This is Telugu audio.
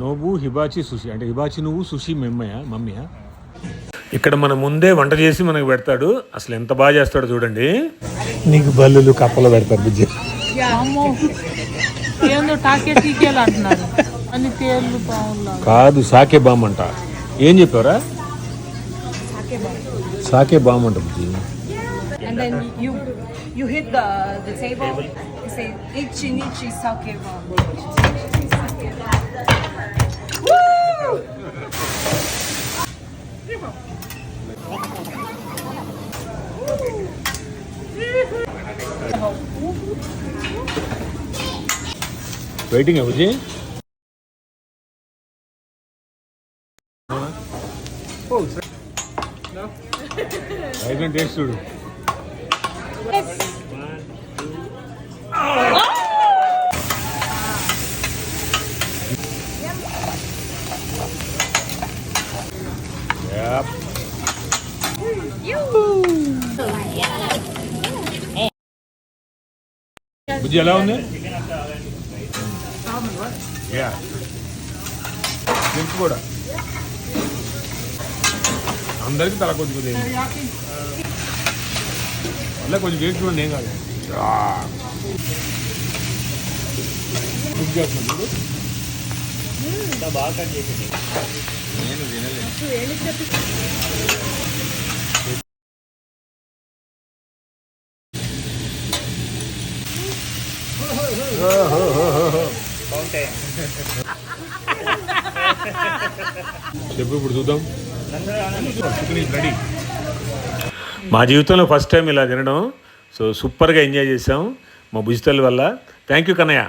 నోబు హిబాచి సుషి అంటే హిబాచి నువ్వు సుషి మెమ్మయా మమ్మీయా? ఇక్కడ మన ముందే వంట చేసి మనకు పెడతాడు. అసలు ఎంత బాగా చేస్తాడో చూడండి. నీకు బల్లులు కప్పలు పెడతారు బుజ్జి. కాదు సాకే బామ్ అంట. ఏం చెప్పారా సాకే బామ్. అంట బుజ్జి. And then you you hit the the table. You say ichi nichi sake bomb. 웨이팅 해보지? 아이젠 댄스로 Yes. Yep. బుజ్జి ఎలా ఉంది? యా డ్రింక్ కూడా. అందరికి తల కొద్ది కొద్ది అలా కొంచెం వేసి చూడండి ఏం కాదు. ఆ. కుక్ చేస్తున్నాను చూడు. తినలేదు చెప్పు. ఇప్పుడు చూద్దాం. రెడీ మా జీవితంలో ఫస్ట్ టైం ఇలా తినడం. సో సూపర్గా ఎంజాయ్ చేసాం మా భుజితల వల్ల. Thank you Kannayya.